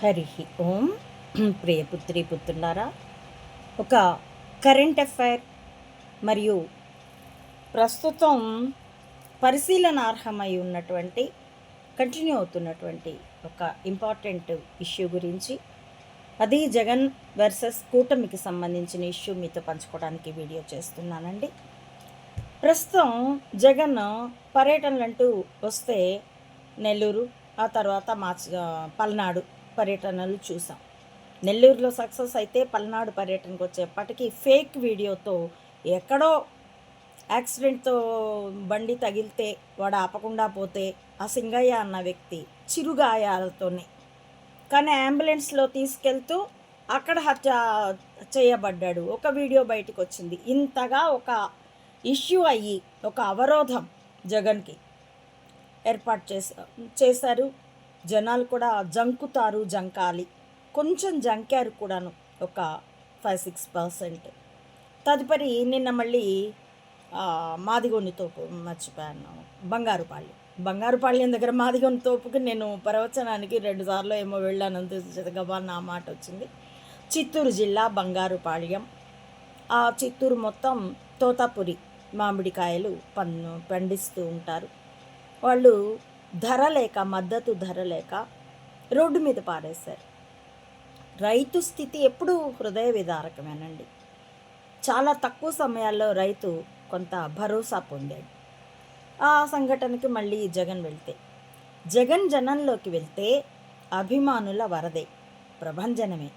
హరి ఓం. ప్రియపుత్రి పుత్రులారా ఒక current affair మరియు ప్రస్తుతం పరిశీలనార్హమై ఉన్నటువంటి కంటిన్యూ అవుతున్నటువంటి ఒక ఇంపార్టెంట్ ఇష్యూ గురించి అది జగన్ వర్సెస్ కూటమికి సంబంధించిన ఇష్యూ మీతో పంచుకోవడానికి వీడియో చేస్తున్నానండి. ప్రస్తుతం జగన్ పర్యటనలు అంటూ వస్తే నెల్లూరు ఆ తర్వాత మా పల్నాడు పర్యటనలు చూసాం. నెల్లూరులో సక్సెస్ అయితే పల్నాడు పర్యటనకు వచ్చేప్పటికీ ఫేక్ వీడియోతో ఎక్కడో యాక్సిడెంట్తో బండి తగిలితే వాడు ఆపకుండా పోతే ఆ సింగయ్య అన్న వ్యక్తి చిరుగాయాలతోనే. కానీ అంబులెన్స్లో తీసుకెళ్తూ అక్కడ హత్య చేయబడ్డాడు. ఒక వీడియో బయటకు వచ్చింది ఇంతగా ఒక ఇష్యూ అయ్యి ఒక అవరోధం జగన్కి ఏర్పాటు చేసా చేశారు. జనాలు కూడా జంకుతారు జంకాలి. కొంచెం జంకారు కూడాను ఒక ఫైవ్ సిక్స్ పర్సెంట్ తదుపరి నిన్న మళ్ళీ ఆ, మాదిగొండి తోపు మర్చిపోయాను. బంగారుపాళ్యం బంగారుపాళ్యం దగ్గర మాదిగొండి తోపుకి నేను ప్రవచనానికి రెండుసార్లు ఏమో వెళ్ళాను. అంత గబా నా మాట వచ్చింది. చిత్తూరు జిల్లా బంగారుపాళ్యం ఆ చిత్తూరు మొత్తం తోతాపురి మామిడికాయలు పన్ను పండిస్తూ ఉంటారు. వాళ్ళు ధర లేక మద్దతు ధర లేక రోడ్డు మీద పారేశారు. రైతు స్థితి ఎప్పుడూ హృదయ విదారకమేనండి. చాలా తక్కువ సమయాల్లో రైతు కొంత భరోసా పొందాడు. ఆ సంఘటనకి మళ్ళీ జగన్ వెళ్తే జగన్ జనంలోకి వెళ్తే అభిమానుల వరదే ప్రభంజనమే.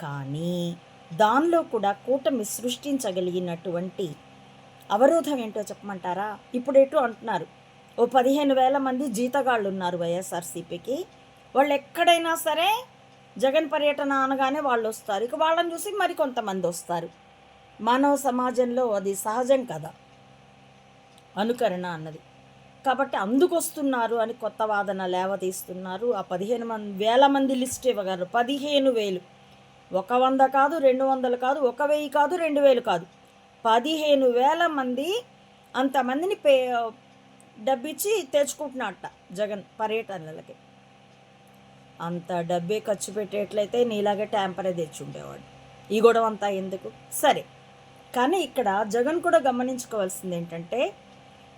కానీ దానిలో కూడా కూటమి సృష్టించగలిగినటువంటి అవరోధం ఏంటో చెప్పమంటారా? ఇప్పుడు ఎటు అంటున్నారు. ఓ పదిహేను వేల మంది జీతగాళ్ళు ఉన్నారు వైఎస్ఆర్సీపీకి. వాళ్ళు ఎక్కడైనా సరే జగన్ పర్యటన అనగానే వాళ్ళు వస్తారు. ఇక వాళ్ళని చూసి మరి కొంతమంది వస్తారు. మానవ సమాజంలో అది సహజం కదా? అనుకరణ అన్నది. కాబట్టి అందుకు వస్తున్నారు అని కొత్త వాదన లేవతీస్తున్నారు. ఆ పదిహేను మంది వేల మంది లిస్ట్ ఇవ్వగలరు. పదిహేను వేలు. ఒక వంద కాదు రెండు వందలు కాదు ఒక వెయ్యి కాదు రెండు వేలు కాదు. పదిహేను వేల మంది అంతమందిని పే డబ్బిచ్చి తెచ్చుకుంటున్నట్ట జగన్ పర్యటనలకి. అంత డబ్బే ఖర్చు పెట్టేట్లయితే నీలాగే ట్యాంపరే తెచ్చుండేవాడు. ఈ గొడవ అంతా ఎందుకు? సరే కానీ ఇక్కడ జగన్ కూడా గమనించుకోవాల్సింది ఏంటంటే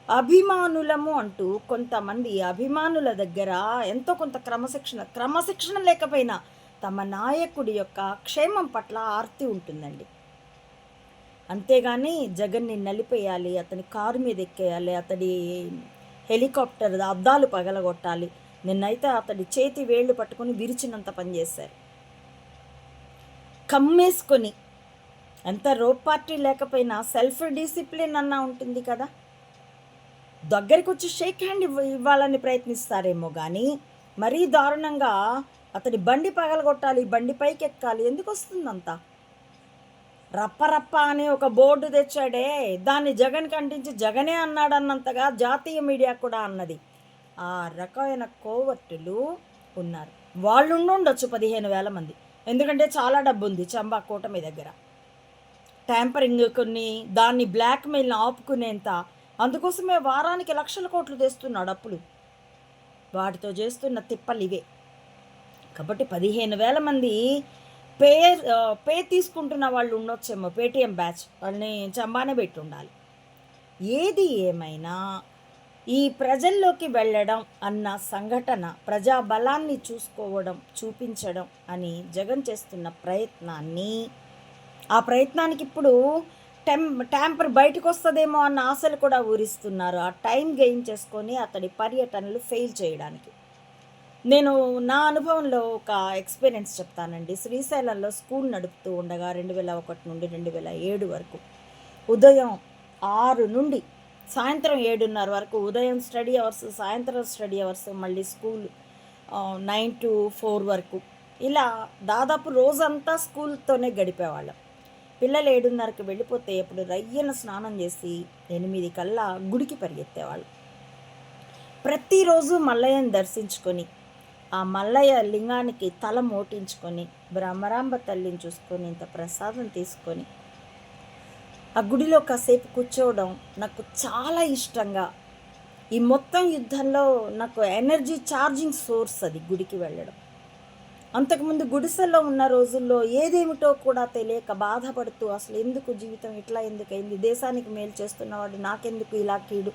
అభిమానులము అంటూ కొంతమంది అభిమానుల దగ్గర ఎంతో కొంత క్రమశిక్షణ క్రమశిక్షణ లేకపోయినా తమ నాయకుడి యొక్క క్షేమం పట్ల ఆర్తి ఉంటుందండి. అంతేగాని జగన్ని నలిపేయాలి అతని కారు మీద ఎక్కేయాలి అతడి హెలికాప్టర్ అద్దాలు పగలగొట్టాలి. నిన్నైతే అతడి చేతి వేళ్ళు పట్టుకొని విరిచినంత పనిచేశారు కమ్మేసుకొని ఎంత రోప్ పార్టీ లేకపోయినా సెల్ఫ్ డిసిప్లిన్ అన్నా ఉంటుంది కదా. దగ్గరికి వచ్చి షేక్ హ్యాండ్ ఇవ్వాలని ప్రయత్నిస్తారేమో కానీ మరీ దారుణంగా అతడి బండి పగలగొట్టాలి బండి పైకి ఎక్కాలి ఎందుకు వస్తుందంతా రప్పరప్ప అని అనే ఒక బోర్డు తెచ్చాడే. దాన్ని జగన్ కంటించి జగనే అన్నాడన్నంతగా జాతీయ మీడియా కూడా అన్నది. ఆ రకమైన కోవర్టులు ఉన్నారు. వాళ్ళు ఉండొచ్చు పదిహేను వేల మంది. ఎందుకంటే చాలా డబ్బు ఉంది చంబా కూటమి దగ్గర. ట్యాంపరింగ్ కొన్ని దాన్ని బ్లాక్మెయిల్ని ఆపుకునేంత. అందుకోసమే వారానికి లక్షల కోట్లు తెస్తున్నాడు అప్పులు. వాటితో చేస్తున్న తిప్పలు ఇవే కాబట్టి పదిహేను వేల మంది పే పే తీసుకుంటున్న వాళ్ళు ఉండొచ్చేమో పేటిఎం బ్యాచ్. వాళ్ళని చంబానే పెట్టి ఉండాలి ఏది ఏమైనా ఈ ప్రజల్లోకి వెళ్ళడం అన్న సంఘటన ప్రజా బలాన్ని చూసుకోవడం చూపించడం అని జగన్ చేస్తున్న ప్రయత్నాన్ని ఆ ప్రయత్నానికి ఇప్పుడు టెం ట్యాంపర్ బయటకు వస్తుందేమో అన్న ఆశలు కూడా ఊరిస్తున్నారు. ఆ టైం గెయిన్ చేసుకొని అతడి పర్యటనలు ఫెయిల్ చేయడానికి. నేను నా అనుభవంలో ఒక ఎక్స్పీరియన్స్ చెప్తానండి. శ్రీశైలంలో స్కూల్ నడుపుతూ ఉండగా రెండు వేల ఒకటి నుండి రెండు వేల ఏడు వరకు ఉదయం ఆరు నుండి సాయంత్రం ఏడున్నర వరకు ఉదయం స్టడీ అవర్స్ సాయంత్రం స్టడీ అవర్స్ మళ్ళీ స్కూల్ నైన్ టు ఫోర్ వరకు ఇలా దాదాపు రోజంతా స్కూల్తోనే గడిపేవాళ్ళం. పిల్లలు ఏడున్నరకు వెళ్ళిపోతే ఇప్పుడు రయ్యన స్నానం చేసి ఎనిమిది కల్లా గుడికి పరిగెత్తేవాళ్ళు. ప్రతిరోజు మల్లయ్యను దర్శించుకొని ఆ మల్లయ్య లింగానికి తల మోటించుకొని బ్రహ్మరాంబ తల్లిని చూసుకొని ఇంత ప్రసాదం తీసుకొని ఆ గుడిలో కాసేపు కూర్చోవడం నాకు చాలా ఇష్టంగా. ఈ మొత్తం యుద్ధంలో నాకు ఎనర్జీ ఛార్జింగ్ సోర్స్ అది గుడికి వెళ్ళడం. అంతకుముందు గుడిసెల్లో ఉన్న రోజుల్లో ఏదేమిటో కూడా తెలియక బాధపడుతూ అసలు ఎందుకు జీవితం ఇట్లా ఎందుకు అయింది? దేశానికి మేలు చేస్తున్నవాడు నాకెందుకు ఇలా కీడు?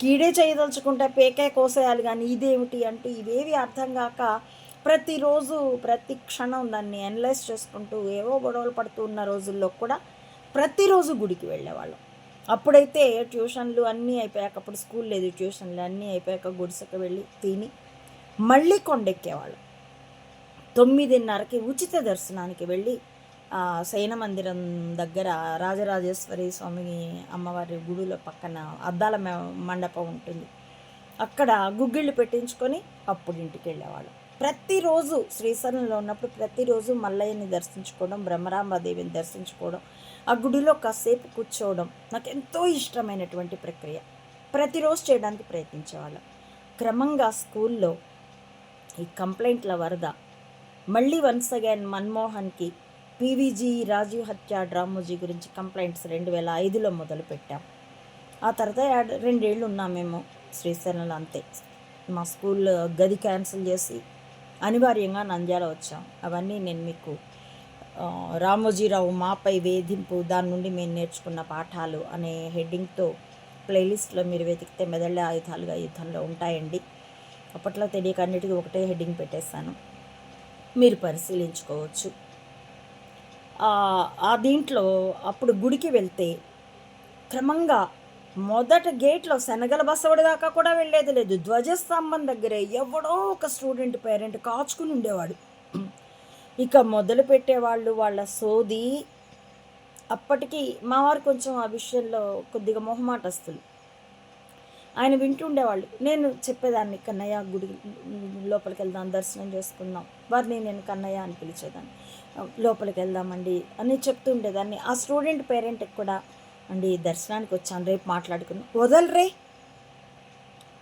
కీడే చేయదలుచుకుంటే పేకే కోసేయాలి కానీ ఇదేమిటి అంటూ ఇవేవి అర్థం కాక ప్రతిరోజు ప్రతి క్షణం దాన్ని అనలైజ్ చేసుకుంటూ ఏవో గొడవలు పడుతూ ఉన్న రోజుల్లో కూడా ప్రతిరోజు గుడికి వెళ్ళేవాళ్ళం. అప్పుడైతే ట్యూషన్లు అన్నీ అయిపోయాక అప్పుడు స్కూల్ లేదు ట్యూషన్లు అన్నీ అయిపోయాక గుడిసెకు వెళ్ళి తిని మళ్ళీ కొండెక్కేవాళ్ళం. తొమ్మిదిన్నరకి ఉచిత దర్శనానికి వెళ్ళి శయన మందిరం దగ్గర రాజరాజేశ్వరి స్వామి అమ్మవారి గుడిలో పక్కన అద్దాల మండపం ఉంటుంది. అక్కడ గుగ్గిళ్ళు పెట్టించుకొని అప్పుడు ఇంటికి వెళ్ళేవాళ్ళం. ప్రతిరోజు శ్రీశైలంలో ఉన్నప్పుడు ప్రతిరోజు మల్లయ్యని దర్శించుకోవడం బ్రహ్మరాంబాదేవిని దర్శించుకోవడం ఆ గుడిలో కాసేపు కూర్చోవడం నాకు ఎంతో ఇష్టమైనటువంటి ప్రక్రియ. ప్రతిరోజు చేయడానికి ప్రయత్నించేవాళ్ళం. క్రమంగా స్కూల్లో ఈ కంప్లైంట్ల వరద మళ్ళీ వన్స్ అగైన్ మన్మోహన్కి పీవీజీ రాజీవ్ హత్య డ్రామోజీ గురించి కంప్లైంట్స్ రెండు వేల ఐదులో మొదలుపెట్టాం. ఆ తర్వాత రెండేళ్ళు ఉన్నాం మేము శ్రీశైలంలో అంతే. మా స్కూల్ గది క్యాన్సిల్ చేసి అనివార్యంగా నంద్యాల వచ్చాం. అవన్నీ నేను మీకు రామోజీరావు మాపై వేధింపు దాని నుండి మేము నేర్చుకున్న పాఠాలు అనే హెడ్డింగ్తో ప్లేలిస్ట్లో మీరు వెతికితే మెదళ్ళ ఆయుధాలుగా యుద్ధంలో ఉంటాయండి. అప్పట్లో తెలియక అన్నిటికీ ఒకటే హెడ్డింగ్ పెట్టేశాను. మీరు పరిశీలించుకోవచ్చు. ఆ దీంట్లో అప్పుడు గుడికి వెళ్తే క్రమంగా మొదట గేట్లో శనగల బసవడి దాకా కూడా వెళ్ళేది లేదు. ధ్వజస్తంభం దగ్గరే ఎవడో ఒక స్టూడెంట్ పేరెంట్ కాచుకుని ఉండేవాడు. ఇక మొదలు పెట్టేవాళ్ళు వాళ్ళ సోది అప్పటికి మా వారు కొంచెం ఆ విషయంలో కొద్దిగా మొహమాటస్తులు. ఆయన వింటుండేవాళ్ళు నేను చెప్పేదాన్ని కన్నయ్య గుడి లోపలికి వెళ్దాం దర్శనం చేసుకుందాం. వారిని నేను కన్నయ్య అని పిలిచేదాన్ని. లోపలికి వెళ్దామండి అని చెప్తుండేదాన్ని ఆ స్టూడెంట్ పేరెంట్కి కూడా అండి దర్శనానికి వచ్చాను రేపు మాట్లాడుకుందాం. వదలరే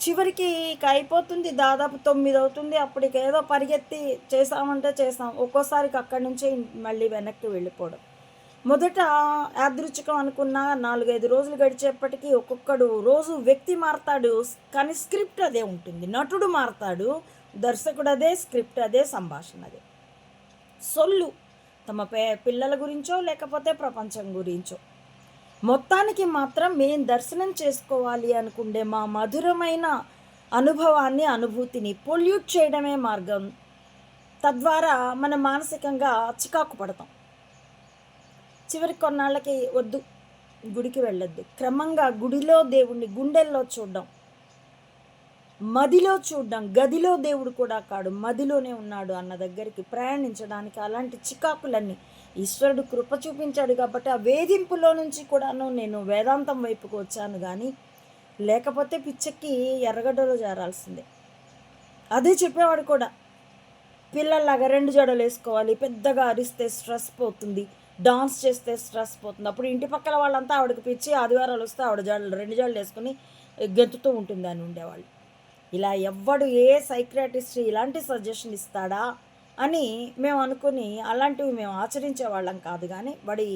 చివరికి ఇక అయిపోతుంది దాదాపు తొమ్మిది అవుతుంది. అప్పటికి ఏదో పరిగెత్తి చేసామంటే చేసాం ఒక్కోసారికి అక్కడి నుంచే మళ్ళీ వెనక్కి వెళ్ళిపోవడం. మొదట యాదృచ్ఛికం అనుకున్న నాలుగైదు రోజులు గడిచేపటికి ఒక్కొక్కడు రోజు వ్యక్తి మారతాడు కానీ స్క్రిప్ట్ అదే ఉంటుంది. నటుడు మారతాడు దర్శకుడు అదే స్క్రిప్ట్ అదే సంభాషణ అదే. సొల్లు తమ పే పిల్లల గురించో లేకపోతే ప్రపంచం గురించో. మొత్తానికి మాత్రం మేం దర్శనం చేసుకోవాలి అనుకుండే మా మధురమైన అనుభవాన్ని అనుభూతిని పొల్యూట్ చేయడమే మార్గం. తద్వారా మనం మానసికంగా చికాకు పడతాం. చివరి కొన్నాళ్ళకి వద్దు. గుడికి వెళ్ళొద్దు. క్రమంగా గుడిలో దేవుణ్ణి గుండెల్లో చూడడం. మదిలో చూడడం. గదిలో దేవుడు కూడా కాడు. మదిలోనే ఉన్నాడు అన్న దగ్గరికి ప్రయాణించడానికి అలాంటి చికాకులన్నీ. ఈశ్వరుడు కృప చూపించాడు కాబట్టి ఆ వేధింపులో నుంచి కూడాను నేను వేదాంతం వైపుకు వచ్చాను కానీ లేకపోతే పిచ్చెక్కి ఎర్రగడ్డలో చేరాల్సిందే అదే చెప్పేవాడు కూడా. పిల్లల్లాగా రెండు జడలు వేసుకోవాలి పెద్దగా అరిస్తే స్ట్రెస్ పోతుంది. డాన్స్ చేస్తే స్ట్రెస్ పోతుంది. అప్పుడు ఇంటి పక్కల వాళ్ళంతా ఆవిడకి పిచ్చి ఆదివారాలు వస్తే ఆవిడ జాళ్ళు రెండు జాళ్ళు వేసుకుని గెంతుతూ ఉంటుంది అని ఉండేవాళ్ళు. ఇలా ఎవ్వడు ఏ సైక్రాటిస్ట్ ఇలాంటి సజెషన్ ఇస్తాడా అని మేము అనుకుని అలాంటివి మేము ఆచరించే వాళ్ళం కాదు కానీ వాడి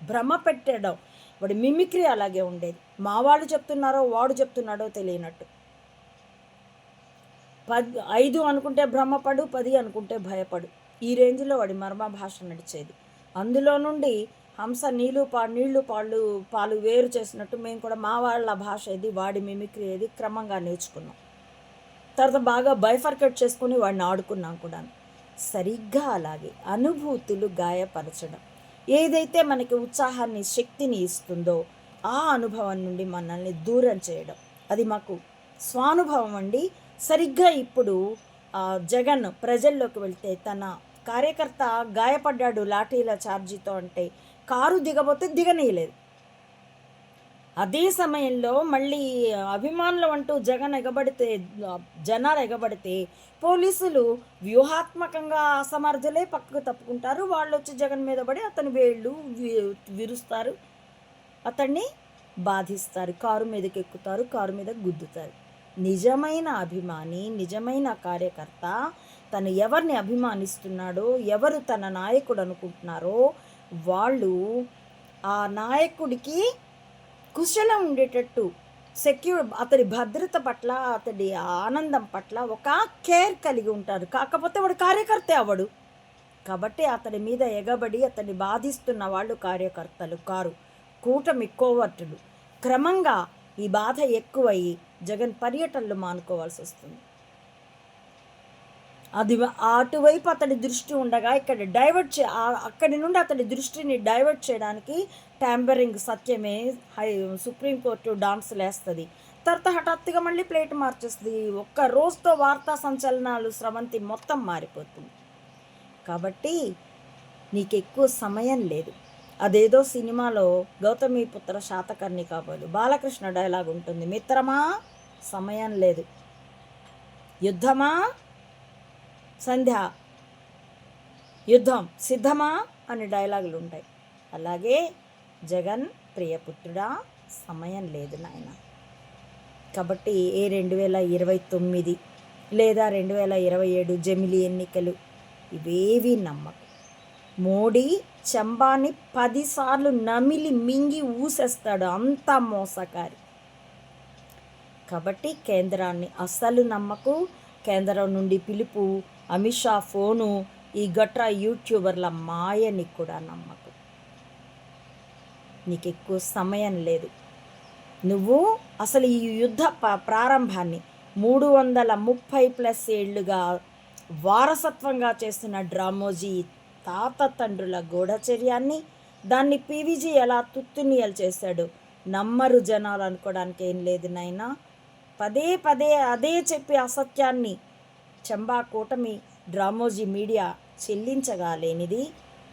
భ్రమ పెట్టడం వాడి మిమిక్రీ అలాగే ఉండేది. మా వాళ్ళు చెప్తున్నారో వాడు చెప్తున్నాడో తెలియనట్టు. పది ఐదు అనుకుంటే భ్రమపడు పది అనుకుంటే భయపడు. ఈ రేంజ్లో వాడి మర్మ భాష నడిచేది. అందులో నుండి హంస నీళ్ళు పా నీళ్ళు పాళ్ళు పాలు వేరు చేసినట్టు మేము కూడా మా వాళ్ళ భాష ఏది వాడి మిమిక్రీ ఏది క్రమంగా నేర్చుకున్నాం. తర్వాత బాగా బైఫర్కెట్ చేసుకుని వాడిని ఆడుకున్నాం కూడా సరిగ్గా అలాగే అనుభూతులు గాయపరచడం. ఏదైతే మనకి ఉత్సాహాన్ని శక్తిని ఇస్తుందో ఆ అనుభవం నుండి మనల్ని దూరం చేయడం. అది మాకు స్వానుభవం అండి. సరిగ్గా ఇప్పుడు జగన్ ప్రజల్లోకి వెళ్తే తన కార్యకర్త గాయపడ్డాడు లాఠీల ఛార్జీతో అంటే కారు దిగబోతే దిగనీయలేదు. అదే సమయంలో మళ్ళీ అభిమానులు అంటూ జగన్ ఎగబడితే జనాలు ఎగబడితే పోలీసులు వ్యూహాత్మకంగా అసమర్థులే పక్కకు తప్పుకుంటారు. వాళ్ళు వచ్చి జగన్ మీద పడి అతని వేళ్ళు విరుస్తారు. అతన్ని బాధిస్తారు. కారు మీదకి ఎక్కుతారు కారు మీద గుద్దుతారు. నిజమైన అభిమాని నిజమైన కార్యకర్త తను ఎవరిని అభిమానిస్తున్నాడో ఎవరు తన నాయకుడు అనుకుంటున్నారో వాళ్ళు ఆ నాయకుడికి కుశలం ఉండేటట్టు సెక్యూర్ అతడి భద్రత పట్ల అతడి ఆనందం పట్ల ఒక కేర్ కలిగి ఉంటారు కాకపోతే వాడు కార్యకర్తే అవడు కాబట్టి అతడి మీద ఎగబడి అతన్ని బాధిస్తున్న వాళ్ళు కార్యకర్తలు కారు. కూటమి కోవర్టులు. క్రమంగా ఈ బాధ ఎక్కువయ్యి జగన్ పర్యటనలు మానుకోవాల్సి వస్తుంది అది అటువైపు అతడి దృష్టి ఉండగా ఇక్కడ డైవర్ట్ చే అక్కడి నుండి అతడి దృష్టిని డైవర్ట్ చేయడానికి ట్యాంబరింగ్ సత్యమే హై సుప్రీంకోర్టు డాన్స్ లేస్తుంది. తర్వాత హఠాత్తుగా మళ్ళీ ప్లేట్ మార్చేస్తుంది. ఒక్క రోజుతో వార్తా సంచలనాలు స్రవంతి మొత్తం మారిపోతుంది. కాబట్టి నీకు ఎక్కువ సమయం లేదు. అదేదో సినిమాలో గౌతమి పుత్ర శాతకర్ణి కాబోలు. బాలకృష్ణ డైలాగ్ ఉంటుంది. మిత్రమా? సమయం లేదు. యుద్ధమా? సంధ్య యుద్ధం సిద్ధమా అనే డైలాగులు ఉంటాయి. అలాగే జగన్ ప్రియపుత్రుడా సమయం లేదు నాయన. కాబట్టి ఏ రెండు వేల ఇరవై తొమ్మిది లేదా రెండు వేల ఇరవై ఏడు జమిలి ఎన్నికలు ఇవేవి నమ్మకం. మోడీ చంబాని పదిసార్లు నమిలి మింగి ఊసేస్తాడు అంత మోసకారి. కాబట్టి కేంద్రాన్ని అస్సలు నమ్మకు కేంద్రం నుండి పిలుపు అమిత్ షా ఫోను ఈ గట్రా యూట్యూబర్ల మాయని కూడా నమ్మకు. నీకు ఎక్కువ సమయం లేదు. నువ్వు అసలు ఈ యుద్ధ ప్రారంభాన్ని మూడు వందల ముప్పై ప్లస్ ఏళ్ళుగా వారసత్వంగా చేస్తున్న డ్రామోజీ తాత తండ్రుల గూఢచర్యాన్ని దాన్ని పీవీజీ ఎలా తుత్తునియలు చేశాడు నమ్మరు జనాలు అనుకోవడానికి ఏం లేదు నాయనా. పదే పదే అదే చెప్పి అసత్యాన్ని చంబా కూటమి డ్రామోజీ మీడియా చెల్లించగా లేనిది.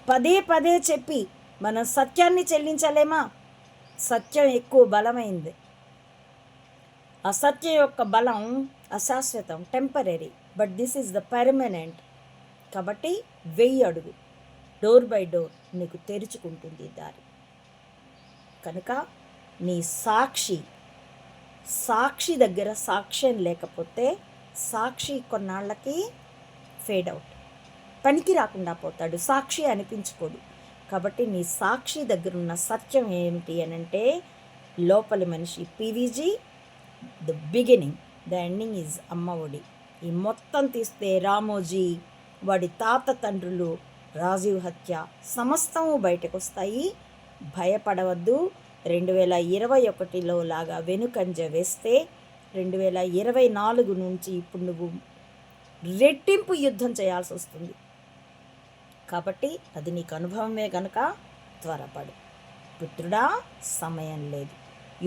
పదే పదే చెప్పి మనం సత్యాన్ని చెల్లించలేమా? సత్యం ఎక్కువ బలమైంది. అసత్యం యొక్క బలం అశాశ్వతం temporary but this is the permanent కాబట్టి వెయ్యి అడుగు. డోర్ బై డోర్ నీకు తెరుచుకుంటుంది దారి. కనుక నీ సాక్షి సాక్షి దగ్గర సాక్ష్యం లేకపోతే సాక్షి కొన్నాళ్ళకి ఫేడ్ అవుట్. పనికి రాకుండా పోతాడు. సాక్షి అనిపించుకోడు. కాబట్టి నీ సాక్షి దగ్గర ఉన్న సత్యం ఏమిటి అని అంటే లోపలి మనిషి PVG the beginning. The ending is అమ్మ ఒడి ఈ మొత్తం తీస్తే రామోజీ వాడి తాత తండ్రులు రాజీవ్ హత్య సమస్తము బయటకు వస్తాయి భయపడవద్దు. రెండు వేల ఇరవై ఒకటిలో లాగా వెనుకంజ వేస్తే రెండు వేల ఇరవై నాలుగు నుంచి ఇప్పుడు నువ్వు రెట్టింపు యుద్ధం చేయాల్సి వస్తుంది. కాబట్టి అది నీకు అనుభవమే కనుక త్వరపడు. పుత్రుడా సమయం లేదు.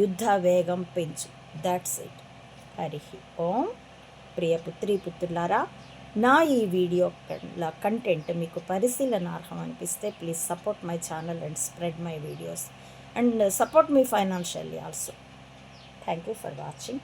యుద్ధ వేగం పెంచు. That's it Hari Om. ప్రియ పుత్రి పుత్రులారా నా ఈ వీడియో కంటెంట్ మీకు పరిశీలనార్హం అనిపిస్తే please support my channel and spread my videos and support me financially also thank you for watching